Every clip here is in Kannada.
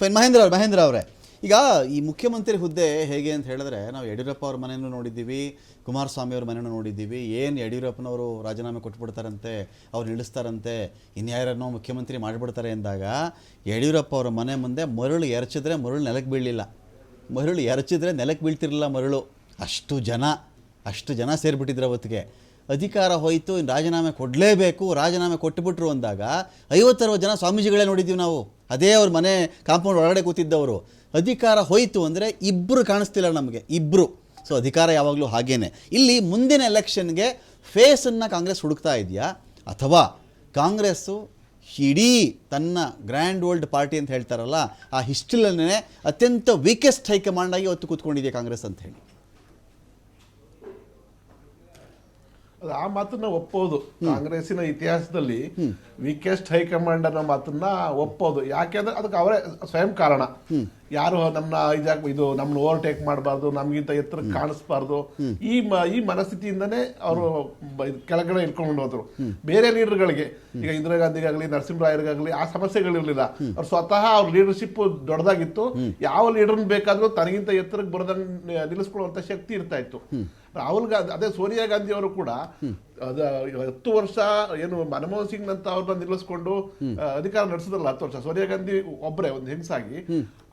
ಫೈನ್ ಮಹೇಂದ್ರ ಅವ್ರೆ ಮಹೇಂದ್ರ ಅವರೇ, ಈಗ ಈ ಮುಖ್ಯಮಂತ್ರಿ ಹುದ್ದೆ ಹೇಗೆ ಅಂತ ಹೇಳಿದ್ರೆ, ನಾವು ಯಡಿಯೂರಪ್ಪ ಅವ್ರ ಮನೆಯನ್ನು ನೋಡಿದ್ದೀವಿ, ಕುಮಾರಸ್ವಾಮಿ ಅವ್ರ ಮನೆಯನ್ನು ನೋಡಿದ್ದೀವಿ, ಏನು ಯಡಿಯೂರಪ್ಪನವರು ರಾಜೀನಾಮೆ ಕೊಟ್ಬಿಡ್ತಾರಂತೆ, ಅವ್ರು ನಿಲ್ಲಿಸ್ತಾರಂತೆ, ಇನ್ಯಾರನ್ನೋ ಮುಖ್ಯಮಂತ್ರಿ ಮಾಡಿಬಿಡ್ತಾರೆ ಎಂದಾಗ ಯಡಿಯೂರಪ್ಪ ಅವರ ಮನೆ ಮುಂದೆ ಮರಳು ಎರಚಿದ್ರೆ ಮರಳು ನೆಲಕ್ಕೆ ಬೀಳಲಿಲ್ಲ. ಮರಳು ಎರಚಿದ್ರೆ ನೆಲಕ್ಕೆ ಬೀಳ್ತಿರಲಿಲ್ಲ ಮರಳು. ಅಷ್ಟು ಜನ ಅಷ್ಟು ಜನ ಸೇರಿಬಿಟ್ಟಿದ್ರು ಅವತ್ತಿಗೆ. ಅಧಿಕಾರ ಹೋಯಿತು ರಾಜೀನಾಮೆ ಕೊಡಲೇಬೇಕು, ರಾಜೀನಾಮೆ ಕೊಟ್ಟುಬಿಟ್ರು ಅಂದಾಗ, ಐವತ್ತರವತ್ತು ಜನ ಸ್ವಾಮೀಜಿಗಳೇ ನೋಡಿದ್ದೀವಿ ನಾವು. ಅದೇ ಅವ್ರ ಮನೆ ಕಾಂಪೌಂಡ್ ಒಳಗಡೆ ಕೂತಿದ್ದವರು. ಅಧಿಕಾರ ಹೋಯಿತು ಅಂದರೆ ಇಬ್ಬರು ಕಾಣಿಸ್ತಿಲ್ಲ ನಮಗೆ ಇಬ್ಬರು ಸೊ ಅಧಿಕಾರ ಯಾವಾಗಲೂ ಹಾಗೇನೆ. ಇಲ್ಲಿ ಮುಂದಿನ ಎಲೆಕ್ಷನ್ಗೆ ಫೇಸನ್ನು ಕಾಂಗ್ರೆಸ್ ಹುಡುಕ್ತಾ ಇದೆಯಾ? ಅಥವಾ ಕಾಂಗ್ರೆಸ್ಸು ಇಡೀ ತನ್ನ ಗ್ರ್ಯಾಂಡ್ ಓಲ್ಡ್ ಪಾರ್ಟಿ ಅಂತ ಹೇಳ್ತಾರಲ್ಲ, ಆ ಹಿಸ್ಟ್ರಿಲನ್ನೇ ಅತ್ಯಂತ ವೀಕೆಸ್ಟ್ ಹೈಕಮಾಂಡ್ ಆಗಿ ಹೊತ್ತು ಕೂತ್ಕೊಂಡಿದೆ ಕಾಂಗ್ರೆಸ್ ಅಂತ ಹೇಳಿ. ಆ ಮಾತನ್ನ ಒಪ್ಪೋದು. ಕಾಂಗ್ರೆಸ್ಸಿನ ಇತಿಹಾಸದಲ್ಲಿ ವೀಕೆಸ್ಟ್ ಹೈಕಮಾಂಡ್ ಅನ್ನೋ ಮಾತನ್ನ ಒಪ್ಪೋದು. ಯಾಕೆಂದ್ರೆ ಅದಕ್ಕೆ ಅವರೇ ಸ್ವಯಂ ಕಾರಣ. ಯಾರು ನಮ್ಮನ್ನ ಇದಾಗ ಇದು ನಮ್ಮನ್ನ ಓವರ್ಟೇಕ್ ಮಾಡಬಾರ್ದು ನಮ್ಗಿಂತ ಎತ್ತರ ಕಾಣಿಸ್ಬಾರ್ದು. ಈ ಮ- ಈ ಮನಸ್ಥಿತಿಯಿಂದನೇ ಅವರು ಕೆಳಗಡೆ ಇಟ್ಕೊಂಡು ಹೋದ್ರು. ಬೇರೆ ಲೀಡರ್ಗಳಿಗೆ. ಈಗ ಇಂದಿರಾ ಗಾಂಧಿಗಾಗಲಿ ನರಸಿಂಹರಾಯರಿಗಾಗಲಿ ಆ ಸಮಸ್ಯೆಗಳಿರ್ಲಿಲ್ಲ. ಅವ್ರು ಸ್ವತಃ ಅವ್ರ ಲೀಡರ್ಶಿಪ್ ದೊಡ್ಡದಾಗಿತ್ತು. ಯಾವ ಲೀಡರ್ನ ಬೇಕಾದ್ರೂ ತನಗಿಂತ ಎತ್ತರಕ್ಕೆ ಬರೋದನ್ನ ನಿಲ್ಲಿಸ್ಕೊಳ್ಳುವಂತ ಶಕ್ತಿ ಇರ್ತಾ ಇತ್ತು. ರಾಹುಲ್ ಗಾಂಧಿ ಅದೇ ಸೋನಿಯಾ ಗಾಂಧಿ ಅವರು ಕೂಡ ಹತ್ತು ವರ್ಷ ಏನು ಮನಮೋಹನ್ ಸಿಂಗ್ ಅಂತ ಅವ್ರನ್ನ ನಿಲ್ಲಿಸ್ಕೊಂಡು ಆ, ಅಧಿಕಾರ ನಡೆಸಿದ್ರಲ್ಲ ಹತ್ತು ವರ್ಷ. ಸೋನಿಯಾ ಗಾಂಧಿ ಒಬ್ಬರೇ ಒಂದು ಹೆಂಗಸಾಗಿ.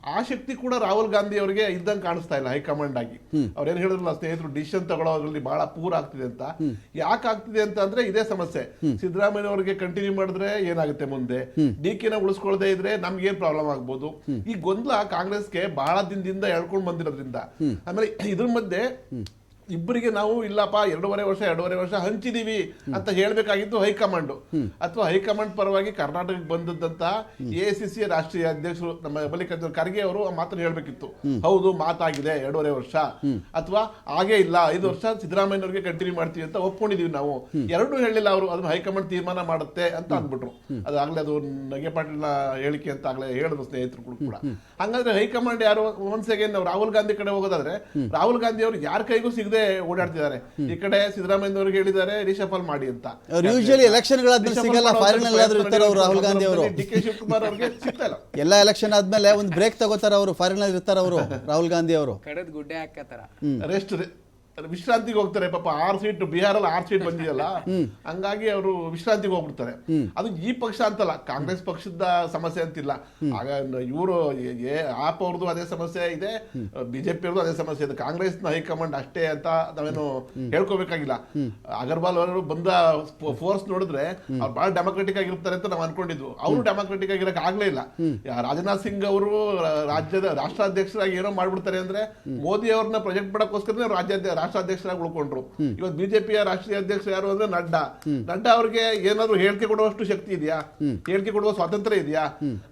ಆ ಶಕ್ತಿ ಕೂಡ ರಾಹುಲ್ ಗಾಂಧಿ ಅವರಿಗೆ ಇದ್ದಂಗೆ ಕಾಣಿಸ್ತಾ ಇಲ್ಲ ಹೈಕಮಾಂಡ್ ಆಗಿ. ಅವ್ರೇನ್ ಹೇಳಿದ್ರಲ್ಲ ಸ್ನೇಹಿತರು ಡಿಸಿಷನ್ ತಗೊಳ್ಳೋದ್ರಲ್ಲಿ ಬಹಳ ಪೂರ್ ಆಗ್ತಿದೆ ಅಂತ. ಯಾಕೆ ಆಗ್ತಿದೆ ಅಂತ ಅಂದ್ರೆ ಇದೇ ಸಮಸ್ಯೆ. ಸಿದ್ದರಾಮಯ್ಯ ಅವರಿಗೆ ಕಂಟಿನ್ಯೂ ಮಾಡಿದ್ರೆ ಏನಾಗುತ್ತೆ ಮುಂದೆ? ಡಿ ಕೆನ ನ ಉಳಿಸ್ಕೊಳ್ಳದೆ ಇದ್ರೆ ನಮ್ಗೆ ಏನ್ ಪ್ರಾಬ್ಲಮ್ ಆಗ್ಬೋದು? ಈ ಗೊಂದಲ ಕಾಂಗ್ರೆಸ್ಗೆ ಬಹಳ ದಿನದಿಂದ ಎಳ್ಕೊಂಡು ಬಂದಿರೋದ್ರಿಂದ. ಆಮೇಲೆ ಇದ್ರ ಮಧ್ಯೆ ಇಬ್ಬರಿಗೆ ನಾವು ಇಲ್ಲಪ್ಪ ಎರಡೂವರೆ ವರ್ಷ ಎರಡೂವರೆ ವರ್ಷ ಹಂಚಿದೀವಿ ಅಂತ ಹೇಳಬೇಕಾಗಿದ್ದು ಹೈಕಮಾಂಡ್. ಅಥವಾ ಹೈಕಮಾಂಡ್ ಪರವಾಗಿ ಕರ್ನಾಟಕಕ್ಕೆ ಬಂದದ್ದಂತ ಎ ಸಿ ಸಿ ರಾಷ್ಟ್ರೀಯ ಅಧ್ಯಕ್ಷರು ನಮ್ಮ ಮಲ್ಲಿಕಾರ್ಜುನ ಖರ್ಗೆ ಅವರು ಆ ಮಾತನ್ನು ಹೇಳಬೇಕಿತ್ತು. ಹೌದು ಮಾತಾಗಿದೆ ಎರಡೂವರೆ ವರ್ಷ. ಅಥವಾ ಹಾಗೆ ಇಲ್ಲ ಐದು ವರ್ಷ ಸಿದ್ದರಾಮಯ್ಯವರಿಗೆ ಕಂಟಿನ್ಯೂ ಮಾಡ್ತೀವಿ ಅಂತ ಒಪ್ಕೊಂಡಿದೀವಿ ನಾವು. ಎರಡೂ ಹೇಳಿಲ್ಲ ಅವರು ಅದನ್ನ ಹೈಕಮಾಂಡ್ ತೀರ್ಮಾನ ಮಾಡುತ್ತೆ ಅಂತ ಅಂದ್ಬಿಟ್ರು. ಅದಾಗಲೇ ಅದು ನಗೆ ಪಾಟೀಲ್ನ ಹೇಳಿಕೆ ಅಂತ ಆಗ್ಲೇ ಹೇಳಿದ್ರು ಸ್ನೇಹಿತರು ಕೂಡ. ಹಂಗಾದ್ರೆ ಹೈಕಮಾಂಡ್ ಯಾರು? ಒನ್ಸ್ ಸೆಕೆಂಡ್ ನಾವು ರಾಹುಲ್ ಗಾಂಧಿ ಕಡೆ ಹೋಗೋದಾದ್ರೆ ರಾಹುಲ್ ಗಾಂಧಿ ಅವರು ಯಾರ ಕೈಗೂ ಸಿಗದೆ ಓಡಾಡ್ತಿದ್ದಾರೆ. ಈ ಕಡೆ ಸಿದ್ದರಾಮಯ್ಯ ಅವ್ರಿಗೆ ಹೇಳಿದ್ದಾರೆ ರಿಶಫಲ್ ಮಾಡಿ ಅಂತ. ಅವ್ರು ಯೂಶಲಿ ಎಲೆಕ್ಷನ್ ಸಿಗಲ್ಲ ಫಾರಿನ್ ಇರ್ತಾರೆ ಅವರು ರಾಹುಲ್ ಗಾಂಧಿ ಅವರು. ಡಿ ಕೆ ಶಿವಕುಮಾರ್ ಅವರಿಗೆ ಸಿಗ್ತಲ್ಲ ಎಲ್ಲ ಎಲೆಕ್ಷನ್ ಆದ್ಮೇಲೆ ಒಂದು ಬ್ರೇಕ್ ತಗೋತಾರೆ ಅವರು ಫಾರಿನ್ ಇರ್ತಾರೆ ಅವರು ರಾಹುಲ್ ಗಾಂಧಿ ಅವರು. ಕಡದ್ ಗುಡ್ಡೆ ಹಾಕತ್ತಾರ ರೆಸ್ಟ್ ವಿಶ್ರಾಂತಿಗೆ ಹೋಗ್ತಾರೆ ಪಾಪ ಆರ್ ಸೀಟ್ ಬಿಹಾರಲ್ಲಿ ಆರ್ ಸೀಟ್ ಬಂದಿದೆಯಲ್ಲ? ಹಂಗಾಗಿ ಅವರು ವಿಶ್ರಾಂತಿಗೆ ಹೋಗ್ಬಿಡ್ತಾರೆ. ಅದು ಈ ಪಕ್ಷ ಅಂತಲ್ಲ ಕಾಂಗ್ರೆಸ್ ಪಕ್ಷದ ಸಮಸ್ಯೆ ಅಂತಿಲ್ಲ. ಆಗ ಇವರು ಆಪ್ ಅವ್ರದ್ದು ಅದೇ ಸಮಸ್ಯೆ ಇದೆ ಬಿಜೆಪಿ ಅವ್ರದ್ದು ಅದೇ ಸಮಸ್ಯೆ ಇದೆ. ಕಾಂಗ್ರೆಸ್ನ ಹೈಕಮಾಂಡ್ ಅಷ್ಟೇ ಅಂತ ನಾವೇನು ಹೇಳ್ಕೋಬೇಕಾಗಿಲ್ಲ. ಅಗರ್ವಾಲ್ ಅವರು ಬಂದ ಫೋರ್ಸ್ ನೋಡಿದ್ರೆ ಅವ್ರು ಬಹಳ ಡೆಮೊಕ್ರೆಟಿಕ್ ಆಗಿರ್ತಾರೆ ಅಂತ ನಾವು ಅನ್ಕೊಂಡಿದ್ವು ಅವರು ಡೆಮೊಕ್ರೆಟಿಕ್ ಆಗಿರಕ್ ಆಗ್ಲೇ ಇಲ್ಲ. ರಾಜನಾಥ್ ಸಿಂಗ್ ಅವರು ರಾಜ್ಯದ ರಾಷ್ಟ್ರಾಧ್ಯಕ್ಷರಾಗಿ ಏನೋ ಮಾಡ್ಬಿಡ್ತಾರೆ ಅಂದ್ರೆ ಮೋದಿ ಅವ್ರನ್ನ ಪ್ರೊಜೆಕ್ಟ್ ಮಾಡಕ್ಕೋಸ್ಕರ ರಾಜ್ಯಾಧ್ಯ ರಾಷ್ಟ್ರಾಧ್ಯಕ್ಷರಾಗಿ ಉಳ್ಕೊಂಡ್ರು. ಇವತ್ತು ಬಿಜೆಪಿಯ ರಾಷ್ಟ್ರೀಯ ಅಧ್ಯಕ್ಷ ಯಾರು ಅಂದ್ರೆ ನಡ್ಡಾ. ನಡ್ಡಾ ಅವ್ರಿಗೆ ಏನಾದ್ರು ಹೇಳಿಕೆ ಕೊಡುವಷ್ಟು ಶಕ್ತಿ ಇದೆಯಾ? ಹೇಳಿಕೆ ಕೊಡುವ ಸ್ವಾತಂತ್ರ್ಯ ಇದೆಯಾ?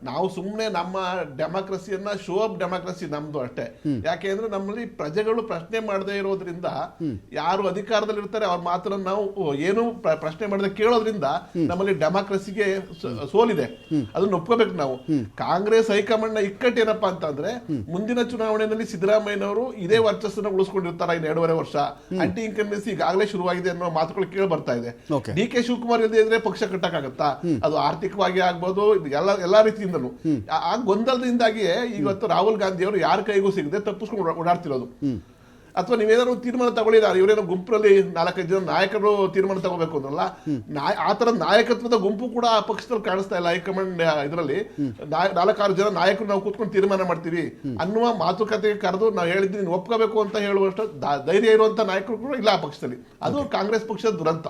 ನಾವು ಸುಮ್ಮನೆ ನಮ್ಮ ಡೆಮಾಕ್ರಸಿಯನ್ನ ಶೋ ಅಪ್ ಡೆಮಾಕ್ರಸಿ ನಮ್ದು ಅಷ್ಟೇ. ಯಾಕೆ ಅಂದ್ರೆ ನಮ್ಮಲ್ಲಿ ಪ್ರಜೆಗಳು ಪ್ರಶ್ನೆ ಮಾಡದೇ ಇರೋದ್ರಿಂದ ಯಾರು ಅಧಿಕಾರದಲ್ಲಿ ಇರ್ತಾರೆ ಅವ್ರ ಮಾತನ್ನ ನಾವು ಏನು ಪ್ರಶ್ನೆ ಮಾಡದೆ ಕೇಳೋದ್ರಿಂದ ನಮ್ಮಲ್ಲಿ ಡೆಮಾಕ್ರಸಿಗೆ ಸ- ಸೋಲಿದೆ. ಅದನ್ನ ಒಪ್ಕೋಬೇಕು ನಾವು. ಕಾಂಗ್ರೆಸ್ ಹೈಕಮಾಂಡ್ನ ಇಕ್ಕಟ್ಟು ಏನಪ್ಪಾ ಅಂತಂದ್ರೆ ಮುಂದಿನ ಚುನಾವಣೆಯಲ್ಲಿ ಸಿದ್ದರಾಮಯ್ಯನವರು ಇದೇ ವರ್ಚಸ್ಸನ್ನು ಉಳಿಸ್ಕೊಂಡಿರ್ತಾರ ಇನ್ನು ಎರಡೂವರೆ ವರ್ಷ. ಆಂಟಿ ಇನ್ಕಂಬೆನ್ಸಿ ಈಗಾಗಲೇ ಶುರುವಾಗಿದೆ ಅನ್ನೋ ಮಾತುಗಳು ಕೇಳಿ ಬರ್ತಾ ಇದೆ. ಡಿ ಕೆ ಶಿವಕುಮಾರ್ ಇಲ್ಲದೆ ಇದ್ರೆ ಪಕ್ಷ ಕಟ್ಟಕ್ಕಾಗತ್ತಾ? ಅದು ಆರ್ಥಿಕವಾಗಿ ಆಗ್ಬೋದು ಎಲ್ಲ ಎಲ್ಲಾ ರೀತಿಯಿಂದಲೂ. ಆ- ಆ ಗೊಂದಲದಿಂದಾಗಿಯೇ ಇವತ್ತು ರಾಹುಲ್ ಗಾಂಧಿ ಅವರು ಯಾರ ಕೈಗೂ ಸಿಗದೆ ತಪ್ಪಿಸ್ಕೊಂಡು ಓಡಾಡ್ತಿರೋದು. ಅಥವಾ ನೀವೇನಾದ್ರು ತೀರ್ಮಾನ ತಗೊಳ್ಳಿಲ್ಲ ಇವರೇನೋ ಗುಂಪಿನಲ್ಲಿ ನಾಲ್ಕೈದು ಜನ ನಾಯಕರು ತೀರ್ಮಾನ ತಗೋಬೇಕು ಅಂದ್ರಲ್ಲ? ನಾಯ, ಆ ತರ ನಾಯಕತ್ವದ ಗುಂಪು ಕೂಡ ಆ ಪಕ್ಷದಲ್ಲಿ ಕಾಣಿಸ್ತಾ ಇಲ್ಲ. ಹೈಕಮಾಂಡ್ ಇದರಲ್ಲಿ ನಾಲ್ಕಾರು ಜನ ನಾಯಕರು ನಾವು ಕೂತ್ಕೊಂಡು ತೀರ್ಮಾನ ಮಾಡ್ತೀವಿ ಅನ್ನುವ ಮಾತುಕತೆಗೆ ಕರೆದು ನಾವು ಹೇಳಿದ್ದೀನಿ ಒಪ್ಕೋಬೇಕು ಅಂತ ಹೇಳುವಷ್ಟು ಧೈರ್ಯ ಇರುವಂತ ನಾಯಕರು ಕೂಡ ಇಲ್ಲ ಆ ಪಕ್ಷದಲ್ಲಿ. ಅದು ಕಾಂಗ್ರೆಸ್ ಪಕ್ಷದ ದುರಂತ.